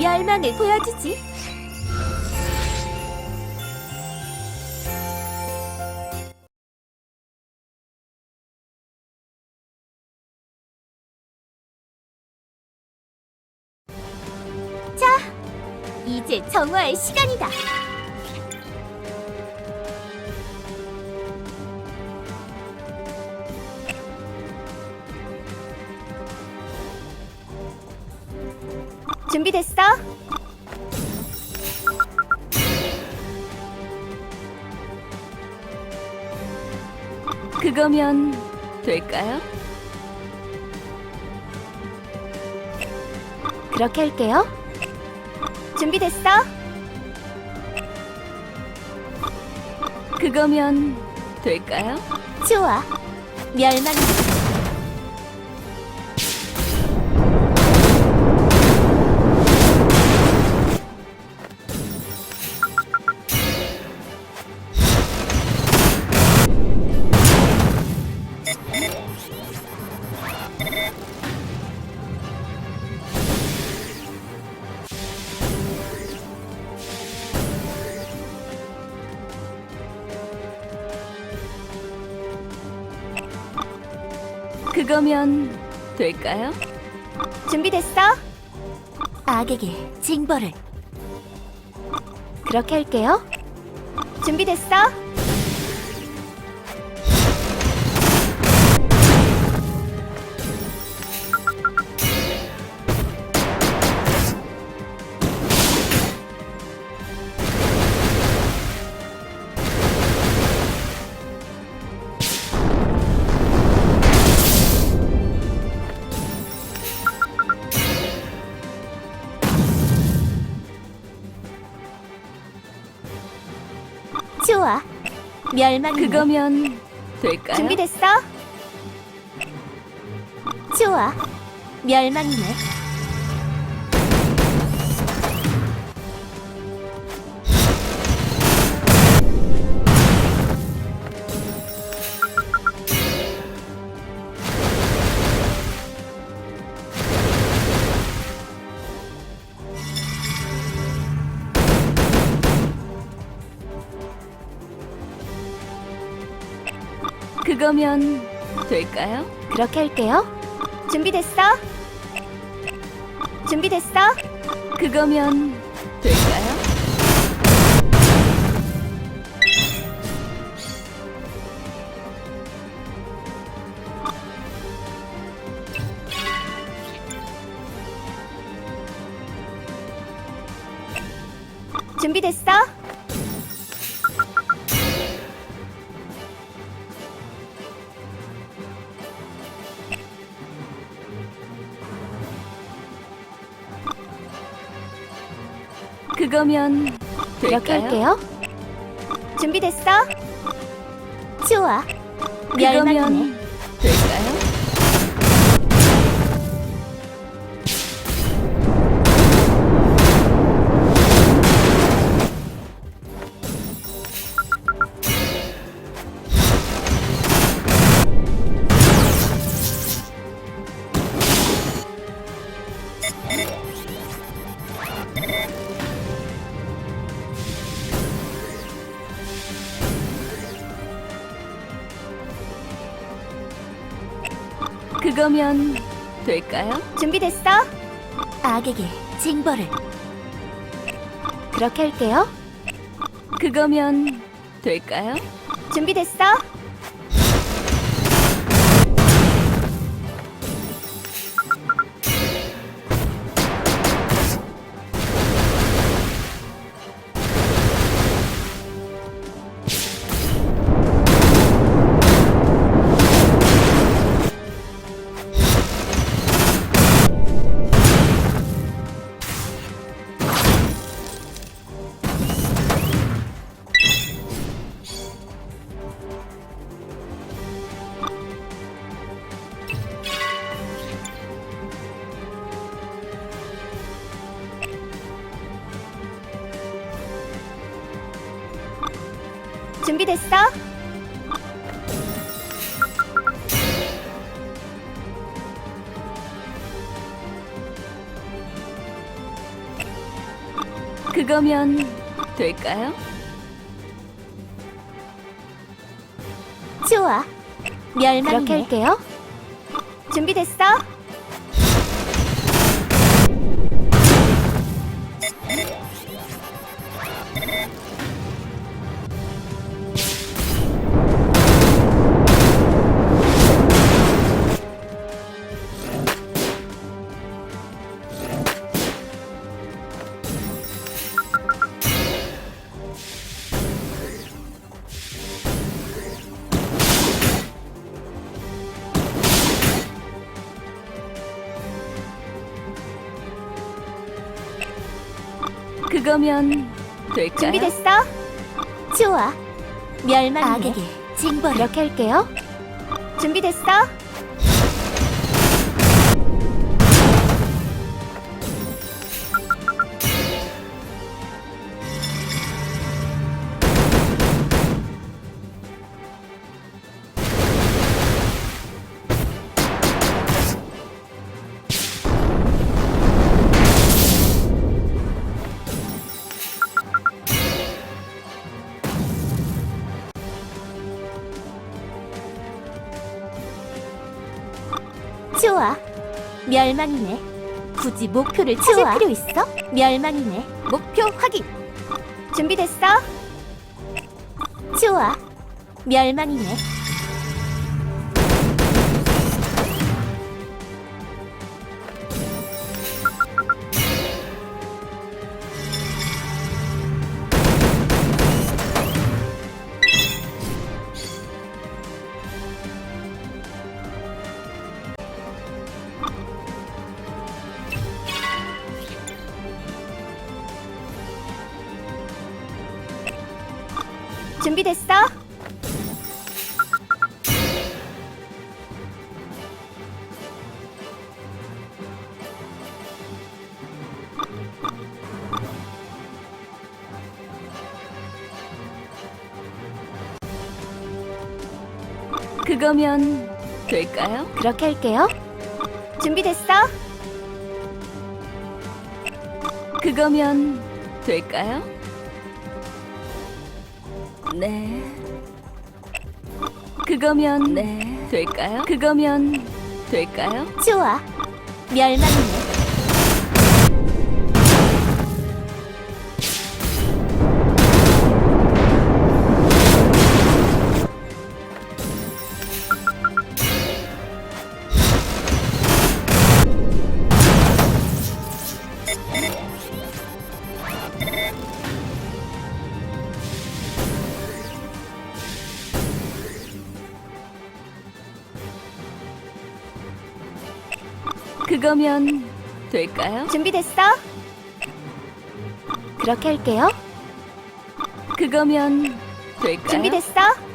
멸망을 보여주지. 자, 이제 정화의 시간이다. 준비됐어? 그거면 될까요? 그렇게 할게요. 준비됐어? 그거면 될까요? 좋아. 멸망. 그거면 될까요? 준비됐어? 악에게 징벌을. 그렇게 할게요. 준비됐어? 좋아. 멸망. 그거면 될까요? 준비됐어? 좋아. 멸망이네. 그거면 될까요? 그렇게 할게요. 준비됐어? 준비됐어? 그거면 될까요? 그거면? 할게요. 준비됐어? 좋아. 그거면 될까요? 그거면 될까요? 준비됐어? 악에게 징벌을. 그렇게 할게요. 그거면 될까요? 준비됐어? 준비됐어? 그거면 될까요? 좋아. 멸망이네. 그렇게 할게요. 준비됐어? 그거면 될까요? 준비됐어? 좋아. 멸망이네. 악에게 징벌. 그렇게 할게요. 준비됐어? 좋아. 멸망이네. 굳이 목표를 찾을 필요 있어? 멸망이네. 목표 확인. 준비됐어? 좋아. 멸망이네. 준비됐어? 그거면 될까요? 그렇게 할게요. 준비됐어? 그거면 될까요? 네. 그거면 네. 될까요? 그거면 될까요? 좋아. 멸망이네. 그거면 될까요? 준비됐어? 그렇게 할게요. 그거면 될까요? 준비됐어?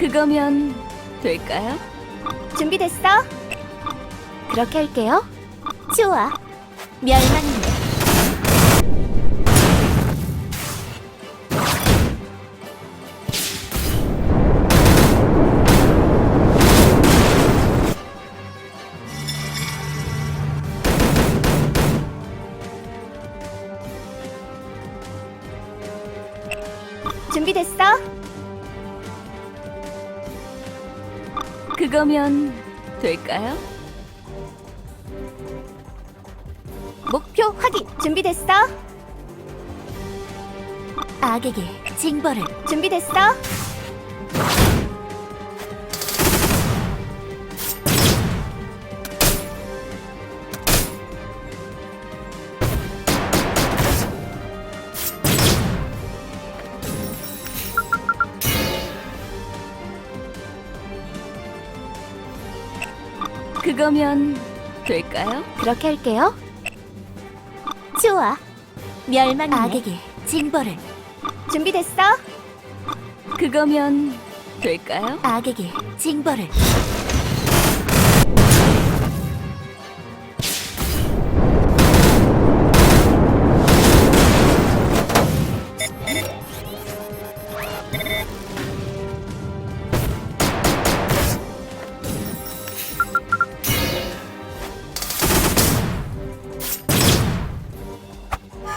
그거면 될까요? 준비됐어? 그렇게 할게요. 좋아. 멸망이네. 준비됐어? 그거면 될까요? 목표 확인. 준비됐어? 악에게 징벌을. 준비됐어? 그거면 될까요? 그렇게 할게요. 좋아. 멸망이네. 악에게 징벌을. 준비됐어? 그거면 될까요? 악에게 징벌을.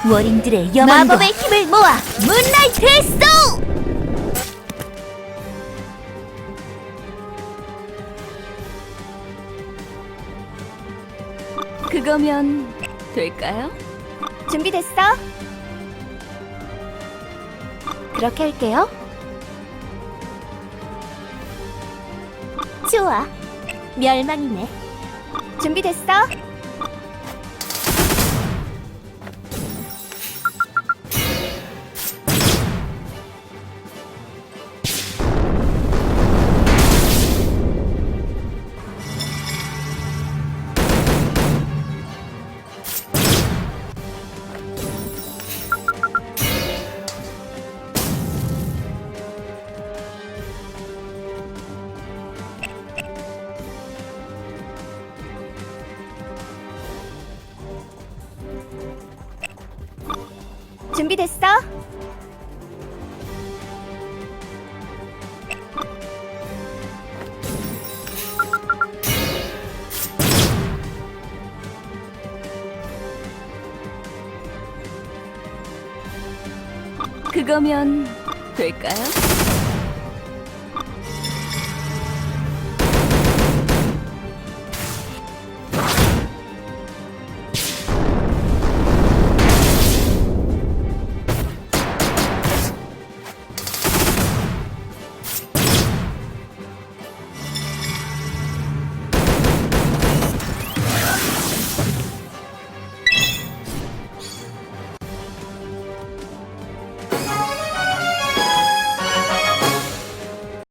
월인들의 영혼과 마법의 힘을 모아 문라이트 소! 그거면 될까요? 준비됐어? 그렇게 할게요. 좋아. 멸망이네. 준비됐어? 준비됐어? 그거면 될까요?